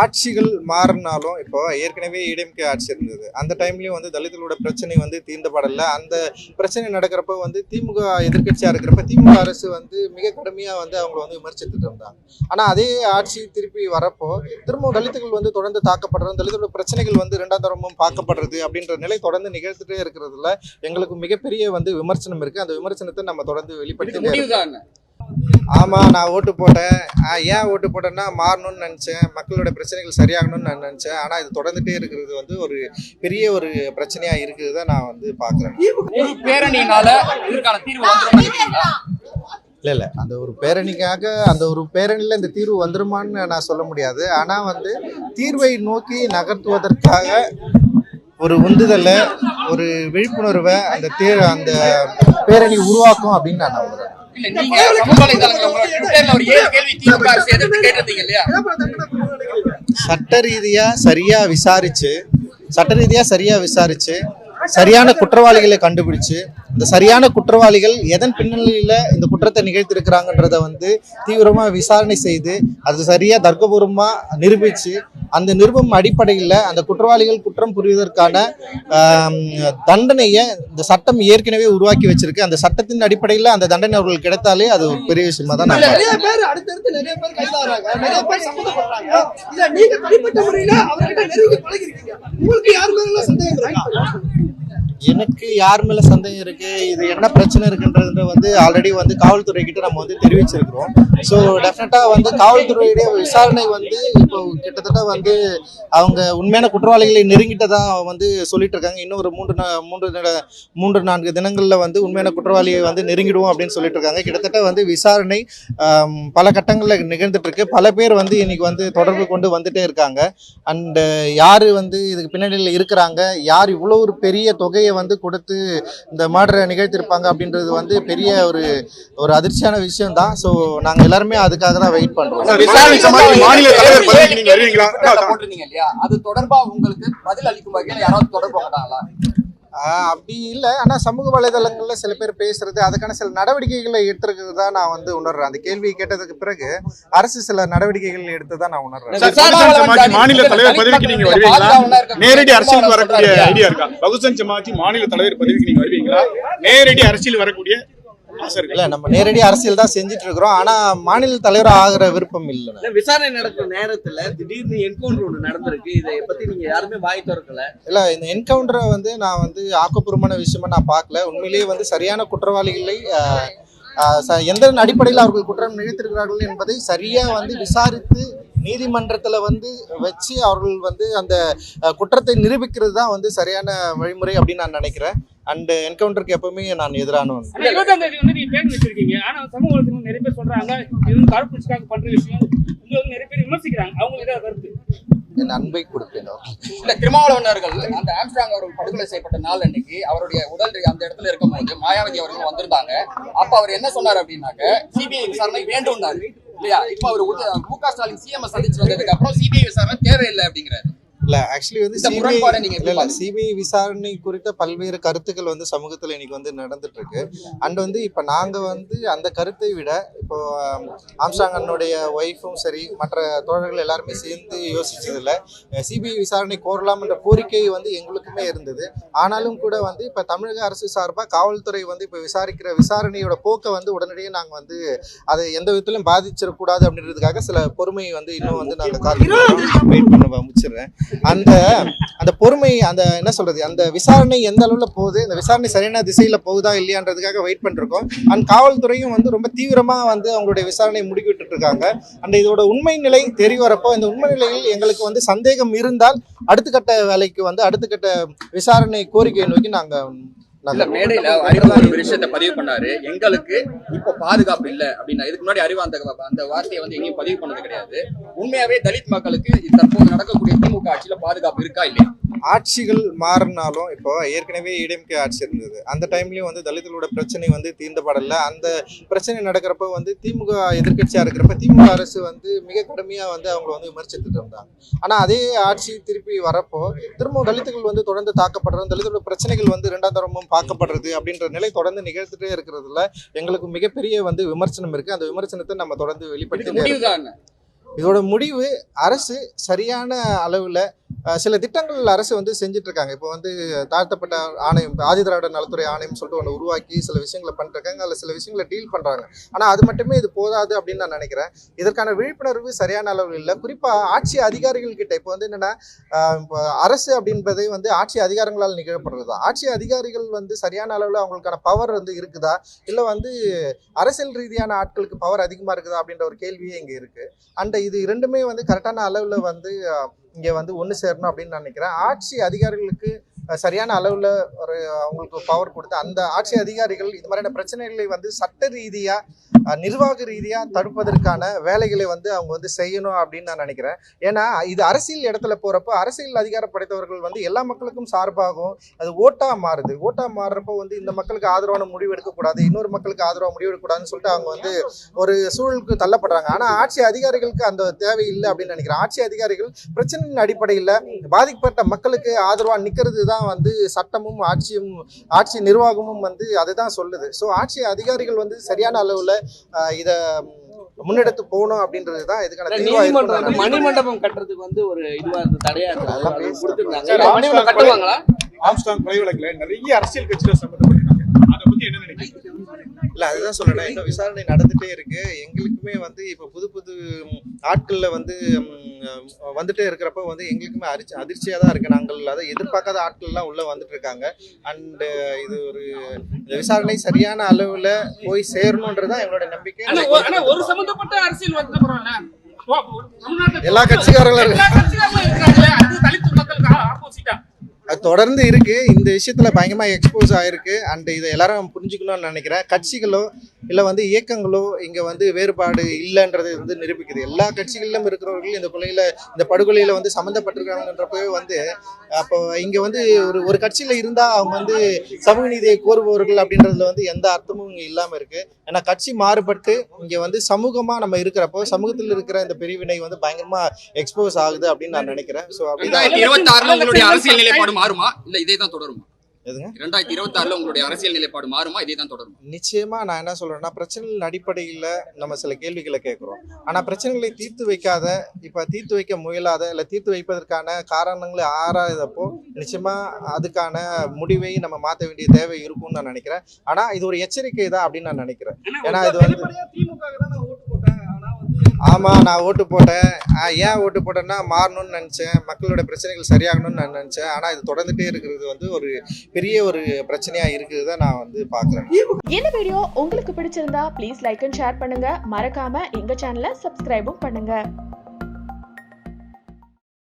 ஆட்சிகள் மாறினாலும் இப்போ ஏற்கனவே ஏடிஎம்கே ஆட்சி இருந்தது. அந்த டைம்லயும் வந்து தலித்தலோட பிரச்சனை வந்து தீர்ந்தப்படல அந்த பிரச்சனை நடக்கிறப்ப வந்து திமுக எதிர்கட்சியா இருக்கிறப்ப திமுக அரசு வந்து மிக கடுமையா வந்து அவங்களை வந்து விமர்சித்துட்டு இருந்தாங்க. ஆனா அதே ஆட்சி திருப்பி வரப்போ திரும்பவும் தலித்துகள் வந்து தொடர்ந்து தாக்கப்படுறது தலித்தோட பிரச்சனைகள் வந்து இரண்டாம் தரமும் பார்க்கப்படுறது அப்படின்ற நிலை தொடர்ந்து நிகழ்த்துட்டே இருக்கிறதுல எங்களுக்கு மிகப்பெரிய வந்து விமர்சனம் இருக்கு. அந்த விமர்சனத்தை நம்ம தொடர்ந்து இதுக்கு வெளிப்படுத்தி முடிவுதான் ஆமா நான் ஓட்டு போட்டேன். ஏன் ஓட்டு போட்டேன்னா மாறணும்னு நினைச்சேன். மக்களோட பிரச்சனைகள் சரியாகணும்னு நான் நினைச்சேன். ஆனா இது தொடர்ந்துட்டே இருக்கிறது வந்து ஒரு பெரிய ஒரு பிரச்சனையா இருக்குதுதை நான் வந்து பாக்குறேன். ஒரு பேரணியினால இதற்கான தீர்வு இல்ல இல்ல. அந்த ஒரு பேரணிக்காக அந்த ஒரு பேரணியில இந்த தீர்வு வந்துருமான்னு நான் சொல்ல முடியாது. ஆனா வந்து தீர்வை நோக்கி நகர்த்துவதற்காக ஒரு உந்துதலை ஒரு விழிப்புணர்வை அந்த தீ அந்த பேரணி உருவாக்கும் அப்படின்னு நான் நம்புறேன். இல்ல நீங்க சமூக வலைதளங்கள் உங்களோட ட்விட்டர்ல ஒரு ஏழு கேள்வி திமுக அரசு எதிர்த்து கேட்டிருந்தீங்க இல்லையா? சட்ட ரீதியா சரியா விசாரிச்சு சட்ட ரீதியா சரியா விசாரிச்சு சரியான குற்றவாளிகளை கண்டுபிடிச்சு இந்த சரியான குற்றவாளிகள் எதன் பின்னணியில இந்த குற்றத்தை நிகழ்த்திருக்கிறாங்கன்றத வந்து தீவிரமா விசாரணை செய்து அது சரியா தர்க்கபூர்வமா நிரூபிச்சு அந்த நிருபம் அடிப்படையில் அந்த குற்றவாளிகள் குற்றம் புரிவதற்கான தண்டனையை இந்த சட்டம் ஏற்கனவே உருவாக்கி வச்சிருக்கு. அந்த சட்டத்தின் அடிப்படையில் அந்த தண்டனை அவர்களுக்கு கிடைத்தாலே அது ஒரு பெரிய விஷயமா தான். நிறைய பேர் அடுத்தடுத்து நிறைய பேர் கைதாகிறாங்க. நிறைய பேர் சம்மந்தப்படுறாங்க. இத நீங்க தனிப்பட்ட முறையில அவர்கிட்ட நெருங்கி பழகிருக்கீங்க. உங்களுக்கு யார் எனக்கு யார் மேல சந்தேகம் இருக்கு? இது என்ன பிரச்சனை இருக்குன்றது வந்து ஆல்ரெடி வந்து காவல்துறை கிட்ட நம்ம வந்து தெரிவிச்சிருக்கிறோம். ஸோ டெஃபினட்டா வந்து காவல்துறையுடைய விசாரணை வந்து இப்போ கிட்டத்தட்ட வந்து அவங்க உண்மையான குற்றவாளிகளை நெருங்கிட்டதா வந்து சொல்லிட்டு இருக்காங்க இன்னும் ஒரு மூன்று மூன்று மூன்று நான்கு தினங்கள்ல வந்து உண்மையான குற்றவாளியை வந்து நெருங்கிடுவோம் அப்படின்னு சொல்லிட்டு இருக்காங்க கிட்டத்தட்ட வந்து விசாரணை பல கட்டங்களில் நிகழ்ந்துட்டு இருக்கு பல பேர் வந்து இன்னைக்கு வந்து தொடர்பு கொண்டு வந்துட்டே இருக்காங்க. அண்ட் யார் வந்து இதுக்கு பின்னணியில் இருக்கிறாங்க? யார் இவ்வளோ ஒரு பெரிய தொகையை வந்து கொடுத்து இந்த மர்டரை நிகழ்த்திருப்பாங்க அப்படின்றது வந்து பெரிய ஒரு ஒரு அதிர்ச்சியான விஷயம் தான் ஸோ நாங்கள் எல்லாருமே அதுக்காக தான் வெயிட் இல்லையா? அது தொடர்பா உங்களுக்கு பதில் அளிக்கும் வகையில் யாராவது தொடர்பு கொண்டாங்களா? அப்படி இல்லை. ஆனால் சமூக வலைதளங்களில் சில பேர் பேசுறது அதுக்கான சில நடவடிக்கைகளை எடுத்துருக்கிறது தான் நான் வந்து உணர்றேன். அந்த கேள்வி கேட்டதுக்கு பிறகு அரசு சில நடவடிக்கைகள் எடுத்து தான் நான் உணர்றேன். மாநில தலைவர் பதவிக்கு நீங்க வருவீங்களா? நேரடி அரசியல் வரக்கூடிய ஐடியா இருக்கா? பகுஜன் சமாஜ் மாநில தலைவர் பதவிக்கு நீங்க வருவீங்களா? நேரடி அரசியல் வரக்கூடிய இல்லை நம்ம நேரடி அரசியல் தான் செஞ்சுட்டு இருக்கிறோம் ஆனால் மாநில தலைவர் ஆகிற விருப்பம் இல்லை. விசாரணை நடக்கிற நேரத்துல திடீர்னு என்கவுண்டர் ஒண்ணு நடந்திருக்கு. இதை பத்தி நீங்க யாருமே வாய் திறக்கல. இல்ல இந்த என்கவுண்டரை வந்து நான் வந்து ஆக்கப்பூர்வமான விஷயமா நான் பார்க்கல. உண்மையிலேயே வந்து சரியான குற்றவாளிகளை எந்த அடிப்படையில் அவர்கள் குற்றம் நிகழ்த்திருக்கிறார்கள் என்பதை சரியா வந்து விசாரித்து நீதிமன்றத்துல வந்து வச்சு அவர்கள் வந்து அந்த குற்றத்தை நிரூபிக்கிறது தான் வந்து சரியான வழிமுறை அப்படின்னு நான் நினைக்கிறேன். அண்ட் என்கவுண்டருக்கு எப்பவுமே நான் எதிரானவன் இருபதாம் தேதி வந்து நீங்க பேங்க் வச்சிருக்கீங்க. ஆனா சமூக வலைத்தளங்கள் நிறைய பேர் சொல்றாங்க இது வந்து கார்பரேட்ஸ்க்காக பண்ற விஷயம். இது வந்து நிறைய பேர் விமர்சிக்கிறாங்க. அவங்களுக்கு ஏதாவது கருத்து? என் அன்பை கொடுப்பேன். இல்ல திருமாவளவனர்கள் அந்த ஆம்ஸ்ட்ராங் அவர்கள் படுகொலை செய்யப்பட்ட நாள் அன்னைக்கு அவருடைய உடல் அந்த இடத்துல இருக்கும்போது மாயாவதி அவர்கள் வந்திருந்தாங்க. அப்ப அவர் என்ன சொன்னார் அப்படின்னாக்க சிபிஐ விசாரணை வேண்டும்னாரு. இல்லையா? இப்ப அவர் உத- மு க ஸ்டாலின் சிஎம் சந்திச்சு வந்ததுக்கு அப்புறம் சிபிஐ விசாரணை தேவையில்லை அப்படிங்கிறாரு. இல்ல ஆக்சுவலி வந்து இந்த சிபிஐ? சிபிஐ விசாரணை குறித்த பல்வேறு கருத்துக்கள் வந்து சமூகத்துல இன்னைக்கு வந்து நடந்துட்டு இருக்கு அண்ட் வந்து இப்ப நாங்க வந்து அந்த கருத்தை விட இப்போ ஆம், ஆம்ஸ்டாங் அண்ணனுடைய ஒய்ஃபும் சரி மற்ற தோழர்கள் எல்லாருமே சேர்ந்து யோசிச்சதுல சிபிஐ விசாரணை கோரலாம் என்ற கோரிக்கை வந்து எங்களுக்குமே இருந்தது. ஆனாலும் கூட வந்து இப்ப தமிழக அரசு சார்பா காவல்துறை வந்து இப்ப விசாரிக்கிற விசாரணையோட போக்கை வந்து உடனடியே நாங்க வந்து அதை எந்த விதத்திலும் பாதிச்சிடக்கூடாது அப்படின்றதுக்காக சில பொறுமை வந்து இன்னும் வந்து நாங்க காத்து வெயிட் பண்ண முடிச்சிடுறேன். அந்த அந்த பொறுமை அந்த என்ன சொல்றது அந்த விசாரணை எந்த அளவுல போகுது இந்த விசாரணை சரியான திசையில போகுதா இல்லையான்றதுக்காக வெயிட் பண்ணிருக்கோம் அண்ட் காவல்துறையும் வந்து ரொம்ப தீவிரமா வந்து அவங்களுடைய விசாரணை முடிக்கிட்டு இருக்காங்க அண்ட் இதோட உண்மை நிலை தெரிய வரப்போ இந்த உண்மை நிலையில் எங்களுக்கு வந்து சந்தேகம் இருந்தால் அடுத்த கட்ட வேலைக்கு வந்து அடுத்த கட்ட விசாரணை கோரிக்கையை நோக்கி நாங்கள் இல்ல மேடையில அறிவு ஒரு விஷயத்தை பதிவு பண்ணாரு. எங்களுக்கு இப்ப பாதுகாப்பு இல்ல அப்படின்னா இதுக்கு முன்னாடி அறிவு அந்த அந்த வார்த்தையை வந்து எங்கேயும் பதிவு பண்ணது கிடையாது. உண்மையாவே தலித் மக்களுக்கு தற்போது நடக்கக்கூடிய திமுக ஆட்சியில பாதுகாப்பு இருக்கா இல்லையா? ஆட்சிகள் மாறினாலும் இப்போ ஏற்கனவே ஏடிஎம்கே ஆட்சி இருந்தது. அந்த டைம்லயும் வந்து தலித்துகளோட பிரச்சனை வந்து தீர்ந்தப்படல அந்த பிரச்சனை நடக்கிறப்ப வந்து திமுக எதிர்க்கட்சியா இருக்கிறப்ப திமுக அரசு வந்து மிக கடுமையா வந்து அவங்க வந்து விமர்சித்துட்டு இருந்தாங்க. ஆனா அதே ஆட்சி திருப்பி வரப்போ திரும்பவும் தலித்துகள் வந்து தொடர்ந்து தாக்கப்படுறது தலித்துகளோட பிரச்சனைகள் வந்து இரண்டாம் தரமும் பார்க்கப்படுறது அப்படின்ற நிலை தொடர்ந்து நிகழ்த்துட்டே இருக்கிறதுல எங்களுக்கு மிகப்பெரிய வந்து விமர்சனம் இருக்கு. அந்த விமர்சனத்தை நம்ம தொடர்ந்து வெளிப்படுத்தி இதோட முடிவு அரசு சரியான அளவில் சில திட்டங்கள் அரசு வந்து செஞ்சுட்டு இருக்காங்க இப்போ வந்து தாழ்த்தப்பட்ட ஆணையம் ஆதி திராவிட நலத்துறை ஆணையம் சொல்லிட்டு ஒன்று உருவாக்கி சில விஷயங்களை பண்ணிட்டு இருக்காங்க அதில் சில விஷயங்களை டீல் பண்ணுறாங்க ஆனால் அது மட்டுமே இது போதாது அப்படின்னு நான் நினைக்கிறேன். இதற்கான விழிப்புணர்வு சரியான அளவில் இல்லை. குறிப்பாக ஆட்சி அதிகாரிகள் கிட்ட இப்போ வந்து என்னென்னா இப்போ அரசு அப்படின்பதை வந்து ஆட்சி அதிகாரங்களால் நிகழப்படுறது தான் ஆட்சி அதிகாரிகள் வந்து சரியான அளவில் அவங்களுக்கான பவர் வந்து இருக்குதா? இல்லை வந்து அரசியல் ரீதியான ஆட்களுக்கு பவர் அதிகமாக இருக்குதா அப்படின்ற ஒரு கேள்வியே இங்கே இருக்குது அண்ட் இது இரண்டுமே வந்து கரெக்டான அளவில் வந்து இங்கே வந்து ஒன்று சேரணும் அப்படின்னு நான் நினைக்கிறேன். ஆட்சி அதிகாரிகளுக்கு சரியான அளவில் ஒரு அவங்களுக்கு பவர் கொடுத்து அந்த ஆட்சி அதிகாரிகள் இது மாதிரியான பிரச்சனைகளை வந்து சட்ட ரீதியாக நிர்வாக ரீதியாக தடுப்பதற்கான வேலைகளை வந்து அவங்க வந்து செய்யணும் அப்படின்னு நான் நினைக்கிறேன். ஏன்னா இது அரசியல் இடத்துல போகிறப்போ அரசியல் அதிகாரம் படைத்தவர்கள் வந்து எல்லா மக்களுக்கும் சார்பாகவும் அது ஓட்டாக மாறுது. ஓட்டாக மாறுறப்போ வந்து இந்த மக்களுக்கு ஆதரவான முடிவு எடுக்கக்கூடாது இன்னொரு மக்களுக்கு ஆதரவாக முடிவு எடுக்கக்கூடாதுன்னு சொல்லிட்டு அவங்க வந்து ஒரு சூழலுக்கு தள்ளப்படுறாங்க. ஆனால் ஆட்சி அதிகாரிகளுக்கு அந்த தேவை இல்லை அப்படின்னு நினைக்கிறேன். ஆட்சி அதிகாரிகள் பிரச்சனையின் அடிப்படையில் பாதிக்கப்பட்ட மக்களுக்கு ஆதரவாக நிற்கிறது தான் வந்து சட்டமும் ஆட்சியும் ஆட்சி நிர்வாகமும் வந்து அதுதான் சொல்லுது. ஸோ ஆட்சி அதிகாரிகள் வந்து சரியான அளவில் இதை முன்னெடுத்து போகணும் அப்படின்றது தான் இதுக்கான தீர்வா இருக்கும்னு நீதிமன்றம் நான் வந்து நினைக்கிறேன். மணிமண்டபம் கட்டுறதுக்கு வந்து ஒரு இதுவா இருந்து தடையா இருக்கு. ஆம்ஸ்டாங் கொலை வழக்குல நிறைய அரசியல் கட்சிகள் சம்பந்தப்பட்டிருக்காங்க அதை பத்தி என்ன நினைக்கிறீங்க இல்ல அதுதான் சொல்றேன் இன்னும் விசாரணை நடந்துட்டே இருக்கு. எங்களுக்குமே வந்து இப்ப புது புது ஆட்கள்ல வந்து வந்துட்டே இருக்கிறப்ப வந்து எங்களுக்குமே அதிர்ச்சி அதிர்ச்சியா தான் இருக்கு. நாங்கள் அதை எதிர்பார்க்காத ஆட்கள்லாம் உள்ள வந்துட்டு இருக்காங்க. அண்ட் இது ஒரு இந்த விசாரணை சரியான அளவுல போய் சேரணுன்றதுதான் எங்களோட நம்பிக்கை. ஒரு- சம்பந்தப்பட்ட அரசியல் வந்து எல்லா கட்சிக்காரங்களும் தொடர்ந்து இருக்குது இந்த விஷயத்தில் பயங்கரமாக எக்ஸ்போஸ் ஆகிருக்கு அண்ட் இதை எல்லாரும் புரிஞ்சுக்கணும்னு நினைக்கிறேன். கட்சிகளோ இல்ல வந்து இயக்கங்களோ இங்க வந்து வேறுபாடு இல்லைன்றது வந்து நிரூபிக்குது. எல்லா கட்சிகளிலும் இருக்கிறவர்கள் இந்த கொலையில இந்த படுகொலையில வந்து சம்மந்தப்பட்டிருக்காங்கன்றப்பவே வந்து அப்போ இங்க வந்து ஒரு ஒரு கட்சியில இருந்தா அவங்க வந்து சமூக நீதியை கோருபவர்கள் அப்படின்றதுல வந்து எந்த அர்த்தமும் இங்க இல்லாம இருக்கு. ஏன்னா கட்சி மாறுபட்டு இங்க வந்து சமூகமா நம்ம இருக்கிறப்போ சமூகத்தில் இருக்கிற இந்த பிரிவினை வந்து பயங்கரமா எக்ஸ்போஸ் ஆகுது அப்படின்னு நான் நினைக்கிறேன். ஸோ அப்படிதான் ரெண்டாயிரத்தி இருபத்தி ஆறுல உங்களுடைய அரசியல் நிலைப்பாடு மாறுமா? இல்ல இதே தான் தொடருமா? எதுங்க? ரெண்டாயிரத்தி இருபத்தி ஆறுல உங்களுடைய அரசியல் நிலைப்பாடு மாறுமா? இதே தான் தொடருமா? நிச்சயமா நான் என்ன சொல்றேன்னா பிரச்சனைகளின் அடிப்படையில் நம்ம சில கேள்விகளை கேட்குறோம். ஆனா பிரச்சனைகளை தீர்த்து வைக்காத இப்ப தீர்த்து வைக்க முயலாத இல்ல தீர்த்து வைப்பதற்கான காரணங்களை ஆராய்தப்போ நிச்சயமா அதுக்கான முடிவை நம்ம மாற்ற வேண்டிய தேவை இருக்கும்னு நான் நினைக்கிறேன். ஆனா இது ஒரு எச்சரிக்கை தான் அப்படின்னு நான் நினைக்கிறேன். ஏன்னா இது வந்து திமுக ஆமாம் நான் ஓட்டு போட்டேன். ஏன் ஓட்டு போட்டேன்னா மாறணும்னு நினச்சேன். மக்களோட பிரச்சனைகள் சரியாகணும்னு நான் நினச்சேன். ஆனால் இது தொடர்ந்துட்டே இருக்கிறது வந்து ஒரு பெரிய ஒரு பிரச்சனையாக இருக்குதுதான் நான் வந்து பார்க்குறேன் இந்த வீடியோ உங்களுக்கு பிடிச்சிருந்தா ப்ளீஸ் லைக் அண்ட் ஷேர் பண்ணுங்க. மறக்காம எங்க சேனலை சப்ஸ்கிரைபும் பண்ணுங்க.